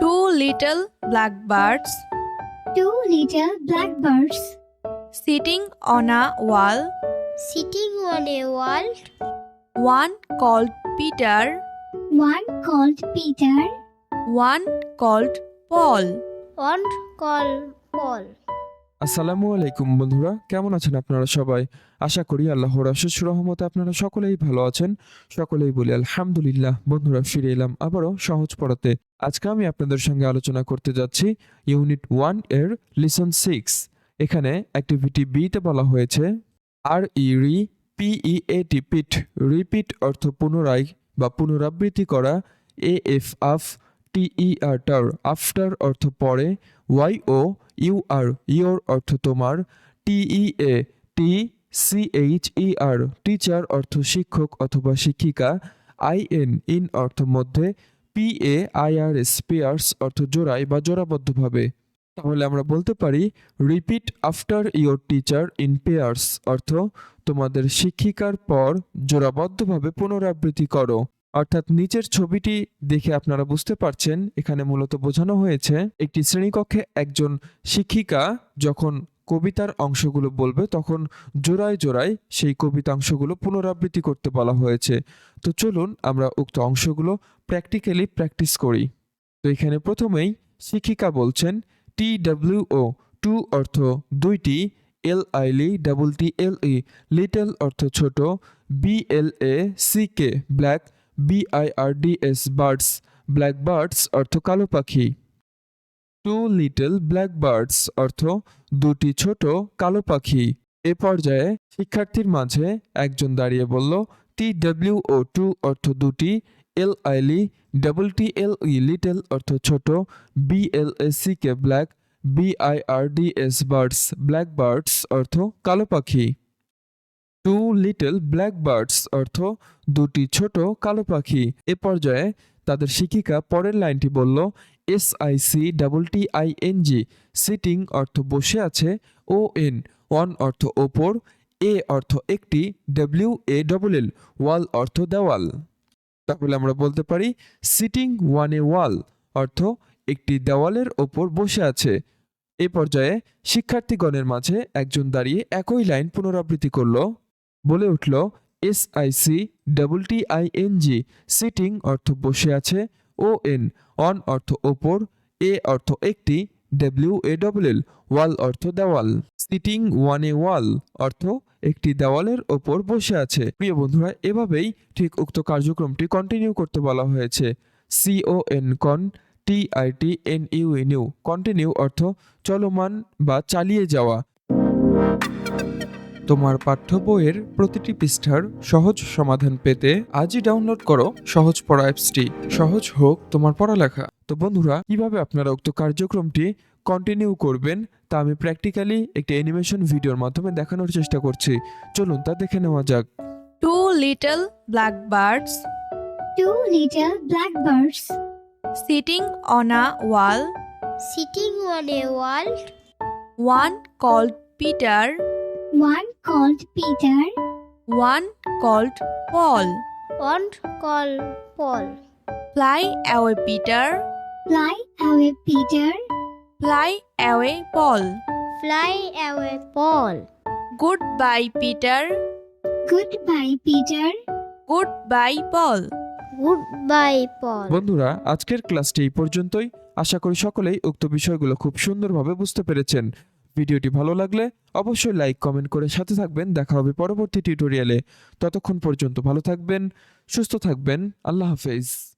Two little blackbirds Two little blackbirds sitting on a wall. sitting on a wall. One called Peter, One called Peter, one called Paul. one called Paul. আসসালামু আলাইকুম বন্ধুরা কেমন আছেন আপনারা সবাই আশা করি আল্লাহর অশেষ রহমতে আপনারা সকলেই ভালো আছেন সকলেই বলি আলহামদুলিল্লাহ বন্ধুরা ফিরে এলাম আবারও সহজ পড়াতে আজকে আমি আপনাদের সঙ্গে আলোচনা করতে যাচ্ছি ইউনিট ওয়ানের লিসন সিক্স এখানে অ্যাক্টিভিটি বিতে বলা হয়েছে আর ই রি পিই এ টি পিট রিপিট অর্থ পুনরায় বা পুনরাবৃত্তি করা এ এফ আফ টিই আর টার আফটার অর্থ পরে Y O U R your অর্থ তোমার T E A T C H E R teacher অর্থ শিক্ষক অথবা শিক্ষিকা আই এন ইন অর্থ মধ্যে P A I R S pairs অর্থ জোড়ায় বা জোড়াবদ্ধভাবে। তাহলে আমরা বলতে পারি repeat after your teacher in pairs অর্থ তোমাদের শিক্ষিকার পর জোড়াবদ্ধভাবে পুনরাবৃত্তি করো। অর্থাৎ নিচের ছবিটি দেখে আপনারা বুঝতে পারছেন, এখানে মূলত বোঝানো হয়েছে, একটি শ্রেণীকক্ষে একজন শিক্ষিকা যখন কবিতার অংশগুলো বলবে, তখন জোড়ায় জোড়ায় সেই কবিতা অংশগুলো পুনরাবৃত্তি করতে বলা হয়েছে। তো চলুন আমরা উক্ত অংশগুলো প্র্যাকটিক্যালি প্র্যাকটিস করি। তো এখানে প্রথমেই শিক্ষিকা বলছেন, টি ডাব্লিউ ও, টু অর্থ দুইটি, এল আইলি ডাবল টি এল ই, লিটল অর্থ ছোট, B L A, C K, black, B I R D S birds, black birds অর্থ কালো পাখি। টু লিটল ব্ল্যাক বার্ডস অর্থ দুটি ছোট কালো পাখি। এ পর্যায়ে শিক্ষার্থীর মাঝে একজন দাঁড়িয়ে বলল টি ডাব্লিউ ও টু অর্থ দুটি এল আইলি ডাবল টি এল ই লিটল অর্থ ছোট B L S C K black B I R D S birds black birds অর্থ কালো পাখি। টু লিটল ব্ল্যাক বার্ডস অর্থ দুটি ছোট কালো পাখি। এ পর্যায়ে তাদের শিক্ষিকা পরের লাইনটি বলল S I C double T I N G sitting অর্থ বসে আছে ও এন ওয়ান অর্থ ওপর এ অর্থ একটি ডাব্লিউ এ ডবল এল ওয়াল অর্থ দেওয়াল। তাহলে আমরা বলতে পারি সিটিং ওয়ান এ ওয়াল অর্থ একটি দেওয়ালের ওপর বসে আছে। এ পর্যায়ে শিক্ষার্থীগণের মাঝে একজন দাঁড়িয়ে একই লাইন পুনরাবৃত্তি করল। বলে উঠল S I C double T I N G sitting অর্থ বসে আছে ও এন অন অর্থ ওপর এ অর্থ একটি ডাব্লিউ এ ডবল ওয়াল অর্থ দেওয়াল। সিটিং ওয়ান এ ওয়াল অর্থ একটি দেওয়ালের ওপর বসে আছে। প্রিয় বন্ধুরা, এভাবেই ঠিক উক্ত কার্যক্রমটি কন্টিনিউ করতে বলা হয়েছে। C O N con T I T N U new continue অর্থ চলমান বা চালিয়ে যাওয়া। তোমার পাঠ্য বইয়ের প্রতিটি পৃষ্ঠার সহজ সমাধান পেতে আজই ডাউনলোড করো সহজ পড়া অ্যাপসটি সহজ হোক তোমার পড়ালেখা তো বন্ধুরা কীভাবে আপনারা উক্ত কার্যক্রমটি কন্টিনিউ করবেন তা আমি প্র্যাকটিক্যালি একটি অ্যানিমেশন ভিডিওর মাধ্যমে দেখানোর চেষ্টা করছি চলুন তা দেখে নেওয়া যাক Two little blackbirds Two little blackbirds sitting on a wall. sitting on a wall. One called Peter, One called Peter, one called Paul. one called Paul. Fly away, Peter. Fly away, Peter. Fly away, Paul. Fly away, Paul. Goodbye, Peter. Goodbye, Peter. Goodbye, Paul. Goodbye, Paul. বন্ধুরা আজকের ক্লাসটি এই পর্যন্তই আশা করি সকলেই উক্ত বিষয়গুলো খুব সুন্দরভাবে বুঝতে পেরেছেন ভিডিওটি ভালো লাগলে অবশ্যই লাইক, কমেন্ট করে সাথে থাকবেন। দেখা হবে পরবর্তী টিউটোরিয়ালে ততক্ষণ পর্যন্ত ভালো থাকবেন, সুস্থ থাকবেন। আল্লাহ হাফেজ।